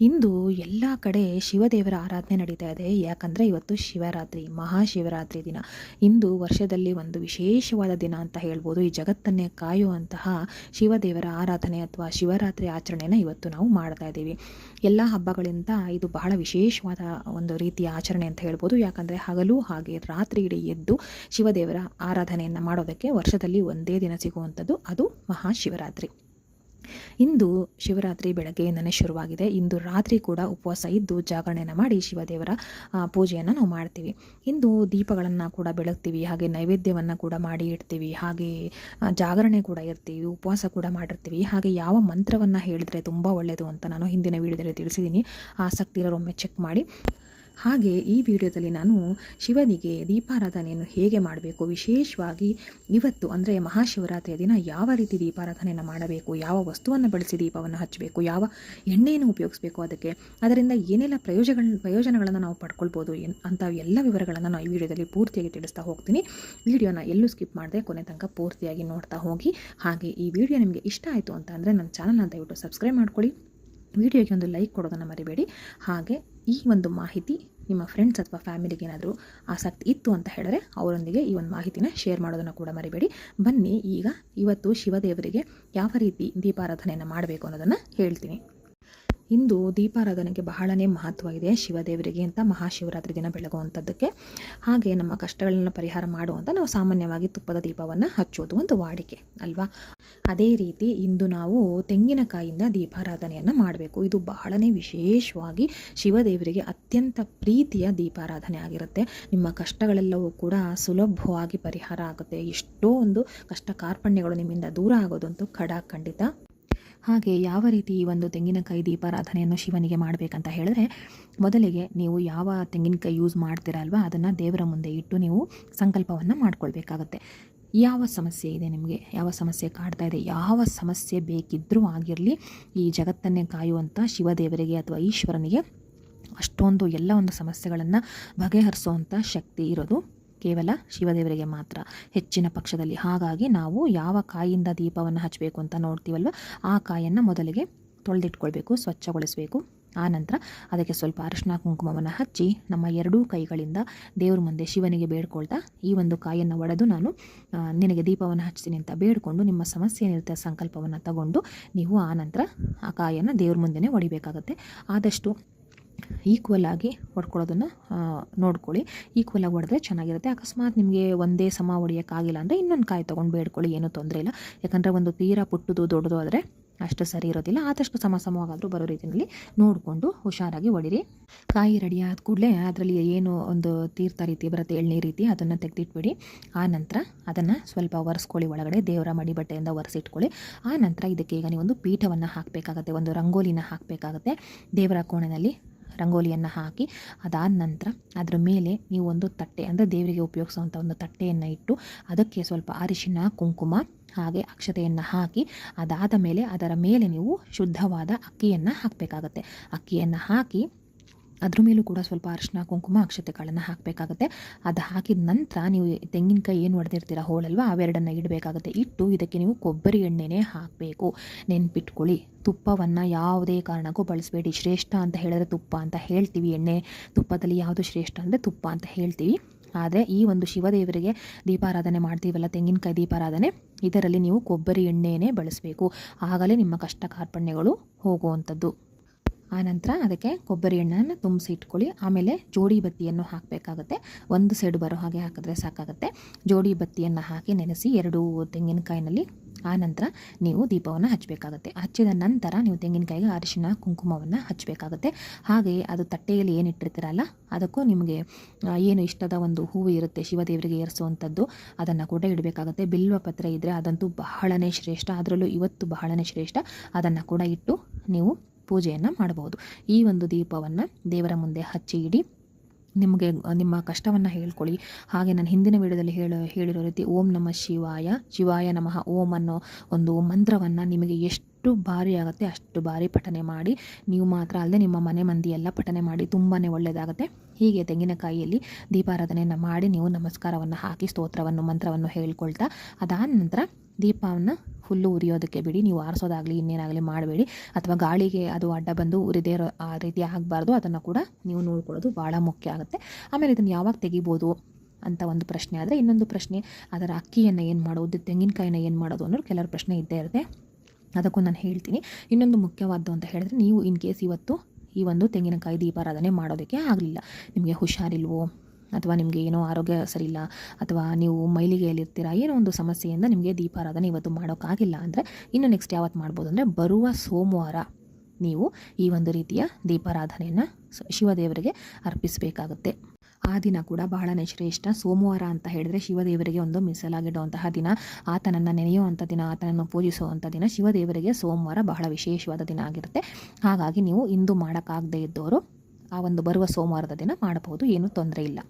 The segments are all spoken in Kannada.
ಇಂದು ಎಲ್ಲ ಕಡೆ ಶಿವದೇವರ ಆರಾಧನೆ ನಡೀತಾ ಇದೆ. ಯಾಕಂದರೆ ಇವತ್ತು ಶಿವರಾತ್ರಿ, ಮಹಾಶಿವರಾತ್ರಿ ದಿನ. ಇಂದು ವರ್ಷದಲ್ಲಿ ಒಂದು ವಿಶೇಷವಾದ ದಿನ ಅಂತ ಹೇಳ್ಬೋದು. ಈ ಜಗತ್ತನ್ನೇ ಕಾಯುವಂತಹ ಶಿವದೇವರ ಆರಾಧನೆ ಅಥವಾ ಶಿವರಾತ್ರಿ ಆಚರಣೆಯನ್ನು ಇವತ್ತು ನಾವು ಮಾಡ್ತಾ ಇದ್ದೀವಿ. ಎಲ್ಲ ಹಬ್ಬಗಳಿಂದ ಇದು ಬಹಳ ವಿಶೇಷವಾದ ಒಂದು ರೀತಿಯ ಆಚರಣೆ ಅಂತ ಹೇಳ್ಬೋದು. ಯಾಕಂದರೆ ಹಗಲು ಹಾಗೆ ರಾತ್ರಿ ಇಡೀ ಎದ್ದು ಶಿವದೇವರ ಆರಾಧನೆಯನ್ನು ಮಾಡೋದಕ್ಕೆ ವರ್ಷದಲ್ಲಿ ಒಂದೇ ದಿನ ಸಿಗುವಂಥದ್ದು. ಅದು ಮಹಾಶಿವರಾತ್ರಿ. ಇಂದು ಶಿವರಾತ್ರಿ ಬೆಳಗ್ಗೆಯಿಂದನೇ ಶುರುವಾಗಿದೆ. ಇಂದು ರಾತ್ರಿ ಕೂಡ ಉಪವಾಸ ಇದ್ದು ಜಾಗರಣೆಯನ್ನು ಮಾಡಿ ಶಿವದೇವರ ಪೂಜೆಯನ್ನು ನಾವು ಮಾಡ್ತೀವಿ. ಇಂದು ದೀಪಗಳನ್ನು ಕೂಡ ಬೆಳಗ್ತೀವಿ, ಹಾಗೆ ನೈವೇದ್ಯವನ್ನು ಕೂಡ ಮಾಡಿ ಇಡ್ತೀವಿ, ಹಾಗೆ ಜಾಗರಣೆ ಕೂಡ ಇರ್ತೀವಿ, ಉಪವಾಸ ಕೂಡ ಮಾಡಿರ್ತೀವಿ. ಹಾಗೆ ಯಾವ ಮಂತ್ರವನ್ನು ಹೇಳಿದ್ರೆ ತುಂಬ ಒಳ್ಳೆಯದು ಅಂತ ನಾನು ಹಿಂದಿನ ವೀಡಿಯೋದಲ್ಲಿ ತಿಳಿಸಿದ್ದೀನಿ. ಆಸಕ್ತಿ ಇರೋರೊಮ್ಮೆ ಚೆಕ್ ಮಾಡಿ. ಹಾಗೆ ಈ ವಿಡಿಯೋದಲ್ಲಿ ನಾನು ಶಿವನಿಗೆ ದೀಪಾರಾಧನೆಯನ್ನು ಹೇಗೆ ಮಾಡಬೇಕು? ವಿಶೇಷವಾಗಿ ಇವತ್ತು ಅಂದರೆ ಮಹಾಶಿವರಾತ್ರಿಯ ದಿನ ಯಾವ ರೀತಿ ದೀಪಾರಾಧನೆಯನ್ನು ಮಾಡಬೇಕು? ಯಾವ ವಸ್ತುವನ್ನು ಬಳಸಿ ದೀಪವನ್ನು ಹಚ್ಚಬೇಕು? ಯಾವ ಎಣ್ಣೆಯನ್ನು ಉಪಯೋಗಿಸಬೇಕು ಅದಕ್ಕೆ? ಅದರಿಂದ ಏನೆಲ್ಲ ಪ್ರಯೋಜನ ಪ್ರಯೋಜನಗಳನ್ನು ನಾವು ಪಡ್ಕೊಳ್ಬೋದು ಎನ್, ಅಂತ ಎಲ್ಲ ವಿವರಗಳನ್ನು ನಾನು ಈ ವಿಡಿಯೋದಲ್ಲಿ ಪೂರ್ತಿಯಾಗಿ ತಿಳಿಸ್ತಾ ಹೋಗ್ತೀನಿ. ವಿಡಿಯೋನ ಎಲ್ಲೂ ಸ್ಕಿಪ್ ಮಾಡದೆ ಕೊನೆ ತನಕ ಪೂರ್ತಿಯಾಗಿ ನೋಡ್ತಾ ಹೋಗಿ. ಹಾಗೆ ಈ ವಿಡಿಯೋ ನಿಮಗೆ ಇಷ್ಟ ಆಯಿತು ಅಂತ ಅಂದರೆ ನನ್ನ ಚಾನಲ್ನ ದಯವಿಟ್ಟು ಸಬ್ಸ್ಕ್ರೈಬ್ ಮಾಡ್ಕೊಳ್ಳಿ. ವಿಡಿಯೋಗೆ ಒಂದು ಲೈಕ್ ಕೊಡೋದನ್ನು ಮರಿಬೇಡಿ. ಹಾಗೆ ಈ ಒಂದು ಮಾಹಿತಿ ನಿಮ್ಮ ಫ್ರೆಂಡ್ಸ್ ಅಥವಾ ಫ್ಯಾಮಿಲಿಗೆ ಏನಾದರೂ ಆಸಕ್ತಿ ಇತ್ತು ಅಂತ ಹೇಳಿದ್ರೆ ಅವರೊಂದಿಗೆ ಈ ಒಂದು ಮಾಹಿತಿನ ಶೇರ್ ಮಾಡೋದನ್ನು ಕೂಡ ಮರಿಬೇಡಿ. ಬನ್ನಿ, ಈಗ ಇವತ್ತು ಶಿವದೇವರಿಗೆ ಯಾವ ರೀತಿ ದೀಪಾರಾಧನೆಯನ್ನು ಮಾಡಬೇಕು ಅನ್ನೋದನ್ನು ಹೇಳ್ತೀನಿ. ಇಂದು ದೀಪಾರಾಧನೆಗೆ ಬಹಳನೇ ಮಹತ್ವ ಇದೆ ಶಿವದೇವರಿಗೆ ಅಂತ ಮಹಾಶಿವರಾತ್ರಿ ದಿನ ಬೆಳಗುವಂಥದ್ದಕ್ಕೆ. ಹಾಗೆ ನಮ್ಮ ಕಷ್ಟಗಳನ್ನು ಪರಿಹಾರ ಮಾಡುವಂಥ ನಾವು ಸಾಮಾನ್ಯವಾಗಿ ತುಪ್ಪದ ದೀಪವನ್ನು ಹಚ್ಚೋದು ಒಂದು ವಾಡಿಕೆ, ಅಲ್ವಾ? ಅದೇ ರೀತಿ ಇಂದು ನಾವು ತೆಂಗಿನಕಾಯಿಂದ ದೀಪಾರಾಧನೆಯನ್ನು ಮಾಡಬೇಕು. ಇದು ಬಹಳನೇ ವಿಶೇಷವಾಗಿ ಶಿವದೇವರಿಗೆ ಅತ್ಯಂತ ಪ್ರೀತಿಯ ದೀಪಾರಾಧನೆ ಆಗಿರುತ್ತೆ. ನಿಮ್ಮ ಕಷ್ಟಗಳೆಲ್ಲವೂ ಕೂಡ ಸುಲಭವಾಗಿ ಪರಿಹಾರ ಆಗುತ್ತೆ. ಎಷ್ಟೋ ಒಂದು ಕಷ್ಟ ಕಾರ್ಪಣ್ಯಗಳು ನಿಮ್ಮಿಂದ ದೂರ ಆಗೋದಂತೂ ಖಡಾ ಖಂಡಿತ ಹಾಗೆ ಯಾವ ರೀತಿ ಈ ಒಂದು ತೆಂಗಿನಕಾಯಿ ದೀಪಾರಾಧನೆಯನ್ನು ಶಿವನಿಗೆ ಮಾಡಬೇಕಂತ ಹೇಳಿದ್ರೆ, ಮೊದಲಿಗೆ ನೀವು ಯಾವ ತೆಂಗಿನಕಾಯಿ ಯೂಸ್ ಮಾಡ್ತೀರಲ್ವ, ಅದನ್ನು ದೇವರ ಮುಂದೆ ಇಟ್ಟು ನೀವು ಸಂಕಲ್ಪವನ್ನು ಮಾಡ್ಕೊಳ್ಬೇಕಾಗತ್ತೆ. ಯಾವ ಸಮಸ್ಯೆ ಇದೆ ನಿಮಗೆ? ಯಾವ ಸಮಸ್ಯೆ ಕಾಡ್ತಾ ಇದೆ? ಯಾವ ಸಮಸ್ಯೆ ಬೇಕಿದ್ದರೂ ಆಗಿರಲಿ, ಈ ಜಗತ್ತನ್ನೇ ಕಾಯುವಂಥ ಶಿವದೇವರಿಗೆ ಅಥವಾ ಈಶ್ವರನಿಗೆ ಅಷ್ಟೊಂದು ಎಲ್ಲ ಒಂದು ಸಮಸ್ಯೆಗಳನ್ನು ಬಗೆಹರಿಸುವಂಥ ಶಕ್ತಿ ಇರೋದು ಕೇವಲ ಶಿವದೇವರಿಗೆ ಮಾತ್ರ. ಹೆಚ್ಚಿನ ಪಕ್ಷದಲ್ಲಿ ಹಾಗಾಗಿ ನಾವು ಯಾವ ಕಾಯಿಂದ ದೀಪವನ್ನು ಹಚ್ಚಬೇಕು ಅಂತ ನೋಡ್ತೀವಲ್ವ? ಆ ಕಾಯನ್ನು ಮೊದಲಿಗೆ ತೊಳೆದಿಟ್ಕೊಳ್ಬೇಕು, ಸ್ವಚ್ಛಗೊಳಿಸಬೇಕು. ಆನಂತರ ಅದಕ್ಕೆ ಸ್ವಲ್ಪ ಅರಿಶಿನ ಕುಂಕುಮವನ್ನು ಹಚ್ಚಿ ನಮ್ಮ ಎರಡೂ ಕೈಗಳಿಂದ ದೇವ್ರ ಮುಂದೆ ಶಿವನಿಗೆ ಬೇಡ್ಕೊಳ್ತಾ ಈ ಒಂದು ಕಾಯನ್ನು ಒಡೆದು ನಾನು ನಿನಗೆ ದೀಪವನ್ನು ಹಚ್ತೀನಿ ಅಂತ ಬೇಡಿಕೊಂಡು ನಿಮ್ಮ ಸಮಸ್ಯೆ ಏನಿರುತ್ತೆ ಸಂಕಲ್ಪವನ್ನು ತಗೊಂಡು ನೀವು ಆನಂತರ ಆ ಕಾಯನ್ನು ದೇವ್ರ ಮುಂದೆನೇ ಒಡಿಬೇಕಾಗತ್ತೆ. ಆದಷ್ಟು ಈಕ್ವಲ್ ಆಗಿ ಹೊಡ್ಕೊಳ್ಳೋದನ್ನು ನೋಡ್ಕೊಳ್ಳಿ. ಈಕ್ವಲ್ ಆಗಿ ಹೊಡೆದ್ರೆ ಚೆನ್ನಾಗಿರುತ್ತೆ. ಅಕಸ್ಮಾತ್ ನಿಮಗೆ ಒಂದೇ ಸಮ ಹೊಡಿಯೋಕ್ಕಾಗಿಲ್ಲ ಅಂದರೆ ಇನ್ನೊಂದು ಕಾಯಿ ತೊಗೊಂಡು ಬೇಡ್ಕೊಳ್ಳಿ, ಏನೂ ತೊಂದರೆ ಇಲ್ಲ. ಯಾಕಂದರೆ ಒಂದು ತೀರಾ ಪುಟ್ಟದು ದೊಡ್ಡದು ಆದರೆ ಅಷ್ಟು ಸರಿ ಇರೋದಿಲ್ಲ. ಆದಷ್ಟು ಸಮ ಸಮವಾಗಾದರೂ ಬರೋ ರೀತಿಯಲ್ಲಿ ನೋಡಿಕೊಂಡು ಹುಷಾರಾಗಿ ಹೊಡಿರಿ. ಕಾಯಿ ರೆಡಿ ಆದ ಕೂಡಲೇ ಅದರಲ್ಲಿ ಏನು ಒಂದು ತೀರ್ಥ ರೀತಿ ಬರುತ್ತೆ, ಎಳ್ನೀರು ರೀತಿ, ಅದನ್ನು ತೆಗೆದಿಟ್ಬಿಡಿ. ಆ ನಂತರ ಅದನ್ನು ಸ್ವಲ್ಪ ಒರೆಸ್ಕೊಳ್ಳಿ ಒಳಗಡೆ, ದೇವರ ಮಡಿ ಬಟ್ಟೆಯಿಂದ ಒರೆಸಿಟ್ಕೊಳ್ಳಿ. ಆ ನಂತರ ಇದಕ್ಕೆ ಈಗ ನೀವು ಒಂದು ಪೀಠವನ್ನು ಹಾಕಬೇಕಾಗತ್ತೆ, ಒಂದು ರಂಗೋಲಿನ ಹಾಕಬೇಕಾಗತ್ತೆ. ದೇವರ ಕೋಣೆಯಲ್ಲಿ ರಂಗೋಲಿಯನ್ನು ಹಾಕಿ ಅದಾದ ನಂತರ ಅದರ ಮೇಲೆ ನೀವು ಒಂದು ತಟ್ಟೆ ಅಂದರೆ ದೇವರಿಗೆ ಉಪಯೋಗಿಸುವಂಥ ಒಂದು ತಟ್ಟೆಯನ್ನು ಇಟ್ಟು ಅದಕ್ಕೆ ಸ್ವಲ್ಪ ಅರಿಶಿನ, ಕುಂಕುಮ ಹಾಗೆ ಅಕ್ಷತೆಯನ್ನು ಹಾಕಿ ಅದಾದ ಮೇಲೆ ಅದರ ಮೇಲೆ ನೀವು ಶುದ್ಧವಾದ ಅಕ್ಕಿಯನ್ನು ಹಾಕಬೇಕಾಗತ್ತೆ. ಅಕ್ಕಿಯನ್ನು ಹಾಕಿ ಅದ್ರ ಮೇಲೂ ಕೂಡ ಸ್ವಲ್ಪ ಅರಿಶಿನ ಕುಂಕುಮ, ಅಕ್ಷತೆಗಳನ್ನು ಹಾಕಬೇಕಾಗುತ್ತೆ. ಅದು ಹಾಕಿದ ನಂತರ ನೀವು ತೆಂಗಿನಕಾಯಿ ಏನು ಹೊಡೆದಿರ್ತೀರ ಹೋಳಲ್ವ ಅವೆರಡನ್ನು ಇಡಬೇಕಾಗುತ್ತೆ. ಇಟ್ಟು ಇದಕ್ಕೆ ನೀವು ಕೊಬ್ಬರಿ ಎಣ್ಣೆನೇ ಹಾಕಬೇಕು. ನೆನ್ಪಿಟ್ಕೊಳ್ಳಿ. ತುಪ್ಪವನ್ನು ಯಾವುದೇ ಕಾರಣಕ್ಕೂ ಬಳಸಬೇಡಿ. ಶ್ರೇಷ್ಠ ಅಂತ ಹೇಳಿದ್ರೆ ತುಪ್ಪ ಅಂತ ಹೇಳ್ತೀವಿ. ಎಣ್ಣೆ ತುಪ್ಪದಲ್ಲಿ ಯಾವುದು ಶ್ರೇಷ್ಠ ಅಂದರೆ ತುಪ್ಪ ಅಂತ ಹೇಳ್ತೀವಿ. ಆದರೆ ಈ ಒಂದು ಶಿವದೇವರಿಗೆ ದೀಪಾರಾಧನೆ ಮಾಡ್ತೀವಲ್ಲ ತೆಂಗಿನಕಾಯಿ ದೀಪಾರಾಧನೆ, ಇದರಲ್ಲಿ ನೀವು ಕೊಬ್ಬರಿ ಎಣ್ಣೆಯೇ ಬಳಸಬೇಕು. ಆಗಲೇ ನಿಮ್ಮ ಕಷ್ಟ ಕಾರ್ಪಣ್ಯಗಳು ಹೋಗುವಂಥದ್ದು. ಆನಂತರ ಅದಕ್ಕೆ ಕೊಬ್ಬರಿ ಎಣ್ಣೆಯನ್ನು ತುಂಬಿಸಿ ಇಟ್ಕೊಳ್ಳಿ. ಆಮೇಲೆ ಜೋಡಿ ಬತ್ತಿಯನ್ನು ಹಾಕಬೇಕಾಗುತ್ತೆ. ಒಂದು ಸೈಡ್ ಬರೋ ಹಾಗೆ ಹಾಕಿದ್ರೆ ಸಾಕಾಗುತ್ತೆ. ಜೋಡಿ ಬತ್ತಿಯನ್ನು ಹಾಕಿ ನೆನೆಸಿ ಎರಡು ತೆಂಗಿನಕಾಯಿನಲ್ಲಿ ಆನಂತರ ನೀವು ದೀಪವನ್ನು ಹಚ್ಚಬೇಕಾಗುತ್ತೆ. ಹಚ್ಚಿದ ನಂತರ ನೀವು ತೆಂಗಿನಕಾಯಿಗೆ ಅರಿಶಿನ, ಕುಂಕುಮವನ್ನು ಹಚ್ಚಬೇಕಾಗುತ್ತೆ. ಹಾಗೆ ಅದು ತಟ್ಟೆಯಲ್ಲಿ ಏನಿಟ್ಟಿರ್ತೀರಲ್ಲ ಅದಕ್ಕೂ ನಿಮಗೆ ಏನು ಇಷ್ಟದ ಒಂದು ಹೂವು ಇರುತ್ತೆ ಶಿವದೇವರಿಗೆ ಏರಿಸುವಂಥದ್ದು, ಅದನ್ನು ಕೂಡ ಇಡಬೇಕಾಗುತ್ತೆ. ಬಿಲ್ವ ಪತ್ರೆ ಇದ್ದರೆ ಅದಂತೂ ಬಹಳನೇ ಶ್ರೇಷ್ಠ. ಅದರಲ್ಲೂ ಇವತ್ತು ಬಹಳನೇ ಶ್ರೇಷ್ಠ. ಅದನ್ನು ಕೂಡ ಇಟ್ಟು ನೀವು ಪೂಜೆಯನ್ನು ಮಾಡಬಹುದು. ಈ ಒಂದು ದೀಪವನ್ನು ದೇವರ ಮುಂದೆ ಹಚ್ಚಿ ಇಡಿ. ನಿಮಗೆ, ನಿಮ್ಮ ಕಷ್ಟವನ್ನು ಹೇಳ್ಕೊಳ್ಳಿ. ಹಾಗೆ ನಾನು ಹಿಂದಿನ ವಿಡಿಯೋದಲ್ಲಿ ಹೇಳ, ಹೇಳಿರೋ ರೀತಿ ಓಂ ನಮ ಶಿವಾಯ ಶಿವಾಯ ನಮಃ. ಓಂ ಅನ್ನೋ ಒಂದು ಮಂತ್ರವನ್ನು ನಿಮಗೆ ಎಷ್ಟು ಬಾರಿ ಆಗುತ್ತೆ ಅಷ್ಟು ಬಾರಿ ಪಠನೆ ಮಾಡಿ. ನೀವು ಮಾತ್ರ ಅಲ್ಲದೆ ನಿಮ್ಮ ಮನೆ ಮಂದಿ ಎಲ್ಲ ಪಠನೆ ಮಾಡಿ ತುಂಬಾ ಒಳ್ಳೆಯದಾಗುತ್ತೆ ಹೀಗೆ ತೆಂಗಿನಕಾಯಿಯಲ್ಲಿ ದೀಪಾರಾಧನೆಯನ್ನು ಮಾಡಿ ನೀವು ನಮಸ್ಕಾರವನ್ನು ಹಾಕಿ ಸ್ತೋತ್ರವನ್ನು, ಮಂತ್ರವನ್ನು ಹೇಳ್ಕೊಳ್ತಾ, ಅದಾದ ನಂತರ ದೀಪವನ್ನು ಹುಲ್ಲು ಉರಿಯೋದಕ್ಕೆ ಬಿಡಿ, ನೀವು ಆರಿಸೋದಾಗಲಿ ಇನ್ನೇನಾಗಲಿ ಮಾಡಬೇಡಿ, ಅಥವಾ ಗಾಳಿಗೆ ಅದು ಅಡ್ಡ ಬಂದು ಉರಿದೇ ಆ ರೀತಿ ಆಗಬಾರ್ದು, ಅದನ್ನು ಕೂಡ ನೀವು ನೋಡ್ಕೊಳ್ಳೋದು ಭಾಳ ಮುಖ್ಯ ಆಗುತ್ತೆ. ಆಮೇಲೆ ಇದನ್ನು ಯಾವಾಗ ತೆಗಿಬೋದು ಅಂತ ಒಂದು ಪ್ರಶ್ನೆ ಆದರೆ, ಇನ್ನೊಂದು ಪ್ರಶ್ನೆ, ಅದರ ಅಕ್ಕಿಯನ್ನು ಏನು ಮಾಡೋದು, ತೆಂಗಿನಕಾಯಿನ ಏನು ಮಾಡೋದು ಅನ್ನೋದು ಕೆಲವರು ಪ್ರಶ್ನೆ ಇದ್ದೇ ಇರುತ್ತೆ. ಅದಕ್ಕೂ ನಾನು ಹೇಳ್ತೀನಿ. ಇನ್ನೊಂದು ಮುಖ್ಯವಾದ್ದು ಅಂತ ಹೇಳಿದ್ರೆ, ನೀವು ಇನ್ ಕೇಸ್ ಇವತ್ತು ಈ ಒಂದು ತೆಂಗಿನಕಾಯಿ ದೀಪಾರಾಧನೆ ಮಾಡೋದಕ್ಕೆ ಆಗಲಿಲ್ಲ. ನಿಮಗೆ ಹುಷಾರಿಲ್ವೋ? ಅಥವಾ ನಿಮಗೆ ಏನೋ ಆರೋಗ್ಯ ಸರಿಯಿಲ್ಲ? ಅಥವಾ ನೀವು ಮೈಲಿಗೆಯಲ್ಲಿರ್ತೀರ? ಏನೋ ಒಂದು ಸಮಸ್ಯೆಯಿಂದ ನಿಮಗೆ ದೀಪಾರಾಧನೆ ಇವತ್ತು ಮಾಡೋಕ್ಕಾಗಿಲ್ಲ ಅಂದರೆ ಇನ್ನು ನೆಕ್ಸ್ಟ್ ಯಾವತ್ತು ಮಾಡ್ಬೋದು ಅಂದರೆ ಬರುವ ಸೋಮವಾರ ನೀವು ಈ ಒಂದು ರೀತಿಯ ದೀಪಾರಾಧನೆಯನ್ನು ಶಿವದೇವರಿಗೆ ಅರ್ಪಿಸಬೇಕಾಗುತ್ತೆ. ಆ ದಿನ ಕೂಡ ಬಹಳನೇ ಶ್ರೇಷ್ಠ. ಸೋಮವಾರ ಅಂತ ಹೇಳಿದ್ರೆ ಶಿವದೇವರಿಗೆ ಒಂದು ಮೀಸಲಾಗಿಡುವಂತಹ ದಿನ. ಆತನನ್ನು ನೆನೆಯುವಂಥ ದಿನ, ಆತನನ್ನು ಪೂಜಿಸುವಂಥ ದಿನ ಶಿವದೇವರಿಗೆ ಸೋಮವಾರ ಬಹಳ ವಿಶೇಷವಾದ ದಿನ ಆಗಿರುತ್ತೆ. ಹಾಗಾಗಿ ನೀವು ಇಂದು ಮಾಡೋಕ್ಕಾಗದೇ ಇದ್ದವರು ಆ ಒಂದು ಬರುವ ಸೋಮವಾರದ ದಿನ ಮಾಡಬಹುದು, ಏನೂ ತೊಂದರೆ ಇಲ್ಲ.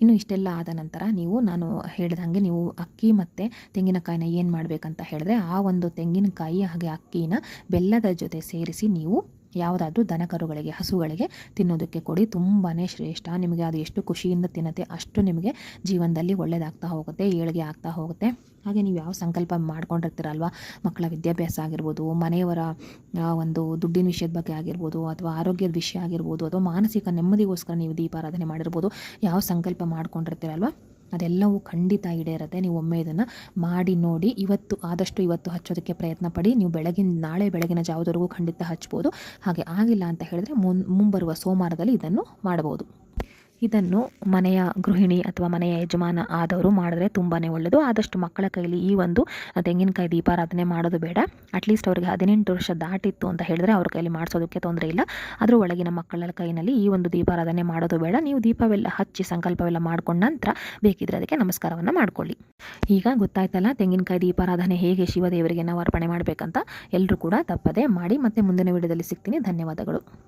ಇನ್ನು ಇಷ್ಟೆಲ್ಲ ಆದ ನಂತರ ನೀವು, ನಾನು ಹೇಳ್ದಂಗೆ ನೀವು ಅಕ್ಕಿ ಮತ್ತು ತೆಂಗಿನಕಾಯಿನ ಏನು ಮಾಡಬೇಕಂತ ಹೇಳಿದ್ರೆ ಆ ಒಂದು ತೆಂಗಿನಕಾಯಿ ಹಾಗೆ ಅಕ್ಕಿನ ಬೆಲ್ಲದ ಜೊತೆ ಸೇರಿಸಿ ನೀವು ಯಾವುದಾದ್ರೂ ದನಕರುಗಳಿಗೆ, ಹಸುಗಳಿಗೆ ತಿನ್ನೋದಕ್ಕೆ ಕೊಡಿ. ತುಂಬಾ ಶ್ರೇಷ್ಠ. ನಿಮಗೆ ಅದು ಎಷ್ಟು ಖುಷಿಯಿಂದ ತಿನ್ನತ್ತೆ ಅಷ್ಟು ನಿಮಗೆ ಜೀವನದಲ್ಲಿ ಒಳ್ಳೆಯದಾಗ್ತಾ ಹೋಗುತ್ತೆ, ಏಳಿಗೆ ಆಗ್ತಾ ಹೋಗುತ್ತೆ. ಹಾಗೆ ನೀವು ಯಾವ ಸಂಕಲ್ಪ ಮಾಡ್ಕೊಂಡಿರ್ತೀರಲ್ವ? ಮಕ್ಕಳ ವಿದ್ಯಾಭ್ಯಾಸ ಆಗಿರ್ಬೋದು, ಮನೆಯವರ ಒಂದು ದುಡ್ಡಿನ ವಿಷಯದ ಬಗ್ಗೆ ಆಗಿರ್ಬೋದು, ಅಥವಾ ಆರೋಗ್ಯದ ವಿಷಯ ಆಗಿರ್ಬೋದು, ಅಥವಾ ಮಾನಸಿಕ ನೆಮ್ಮದಿಗೋಸ್ಕರ ನೀವು ದೀಪಾರಾಧನೆ ಮಾಡಿರ್ಬೋದು, ಯಾವ ಸಂಕಲ್ಪ ಮಾಡ್ಕೊಂಡಿರ್ತೀರಲ್ವ? ಅದೆಲ್ಲವೂ ಖಂಡಿತ ಈಡೇರುತ್ತೆ. ನೀವು ಒಮ್ಮೆ ಇದನ್ನು ಮಾಡಿ ನೋಡಿ, ಇವತ್ತು ಆದಷ್ಟು ಇವತ್ತು ಹಚ್ಚೋದಕ್ಕೆ ಪ್ರಯತ್ನ ಪಡಿ. ನೀವು ಬೆಳಗಿನ, ನಾಳೆ ಬೆಳಗಿನ ಜಾವದವರೆಗೂ ಖಂಡಿತ ಹಚ್ಬೋದು. ಹಾಗೆ ಆಗಿಲ್ಲ ಅಂತ ಹೇಳಿದ್ರೆ ಮುಂಬರುವ ಸೋಮವಾರದಲ್ಲಿ ಇದನ್ನು ಮಾಡಬಹುದು. ಇದನ್ನು ಮನೆಯ ಗೃಹಿಣಿ ಅಥವಾ ಮನೆಯ ಯಜಮಾನ ಆದವರು ಮಾಡಿದ್ರೆ ತುಂಬಾ ಒಳ್ಳೆಯದು ಆದಷ್ಟು ಮಕ್ಕಳ ಕೈಲಿ ಈ ಒಂದು ತೆಂಗಿನಕಾಯಿ ದೀಪಾರಾಧನೆ ಮಾಡೋದು ಬೇಡ. ಅಟ್ಲೀಸ್ಟ್ ಅವ್ರಿಗೆ ಹದಿನೆಂಟು ವರ್ಷ ದಾಟಿತ್ತು ಅಂತ ಹೇಳಿದ್ರೆ ಅವ್ರ ಕೈಲಿ ಮಾಡಿಸೋದಕ್ಕೆ ತೊಂದರೆ ಇಲ್ಲ. ಆದರೂ ಒಳಗಿನ ಮಕ್ಕಳ ಕೈನಲ್ಲಿ ಈ ಒಂದು ದೀಪಾರಾಧನೆ ಮಾಡೋದು ಬೇಡ. ನೀವು ದೀಪವೆಲ್ಲ ಹಚ್ಚಿ ಸಂಕಲ್ಪವೆಲ್ಲ ಮಾಡ್ಕೊಂಡ ನಂತರ ಬೇಕಿದ್ರೆ ಅದಕ್ಕೆ ನಮಸ್ಕಾರವನ್ನು ಮಾಡ್ಕೊಳ್ಳಿ. ಈಗ ಗೊತ್ತಾಯ್ತಲ್ಲ ತೆಂಗಿನಕಾಯಿ ದೀಪಾರಾಧನೆ ಹೇಗೆ ಶಿವದೇವರಿಗೆ ನಾವು ಅರ್ಪಣೆ ಮಾಡಬೇಕಂತ? ಎಲ್ಲರೂ ಕೂಡ ತಪ್ಪದೆ ಮಾಡಿ ಮತ್ತೆ ಮುಂದಿನ ವಿಡಿಯೋದಲ್ಲಿ ಸಿಗ್ತೀನಿ. ಧನ್ಯವಾದಗಳು.